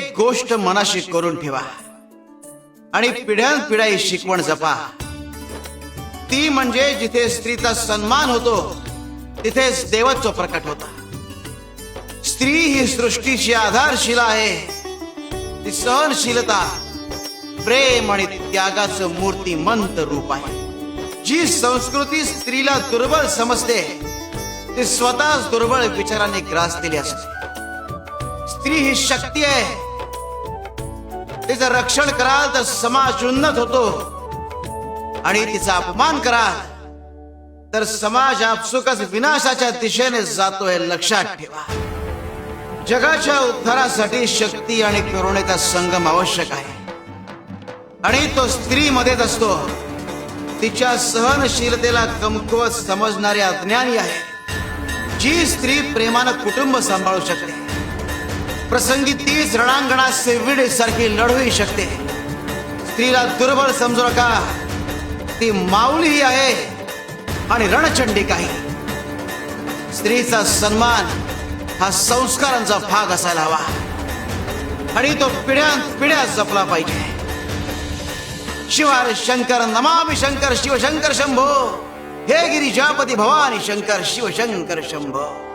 गोष्ट मनाशी करून ठेवा. आणि पिढ्यान पिढ्या शिकवण जपा. ती म्हणजे जिथे स्त्रीचा सन्मान होतो तिथेच देवत्व प्रकट होता. स्त्री ही सृष्टीची आधारशिला आहे. ती सहनशीलता प्रेम आणि त्यागाचं मूर्तिमंत रूप आहे. जी संस्कृती स्त्रीला दुर्बल समजते ती स्वतःच दुर्बळ विचाराने ग्रासलेली असते. स्त्री ही शक्ती आहे. तिचं रक्षण कराल तर समाज उन्नत होतो. आणि तिचा अपमान कराल तर समाज आपसुकच विनाशाच्या दिशेने जातो हे लक्षात ठेवा. जगाच्या उद्धारासाठी शक्ती आणि करुणेचा संगम आवश्यक आहे. आणि तो स्त्रीमध्येच असतो. तिच्या सहनशीलतेला कमकुवत समजणारे अज्ञानी आहे. जी स्त्री प्रेमानं कुटुंब सांभाळू शकते. प्रसंगी तीच रणांगणात सेविडे सारखी लढवू शकते. स्त्रीला दुर्बल समजू नका. ती माऊली आहे आणि रणचंडिकाही स्त्रीचा सन्मान हा संस्कारांचा भाग असायला हवा. आणि तो पिढ्यान पिढ्या जपला पाहिजे. शिवार शंकर नमामि शंकर शिवशंकर शंभो. हे गिरिजापती भवानी शंकर शिवशंकर शंभो.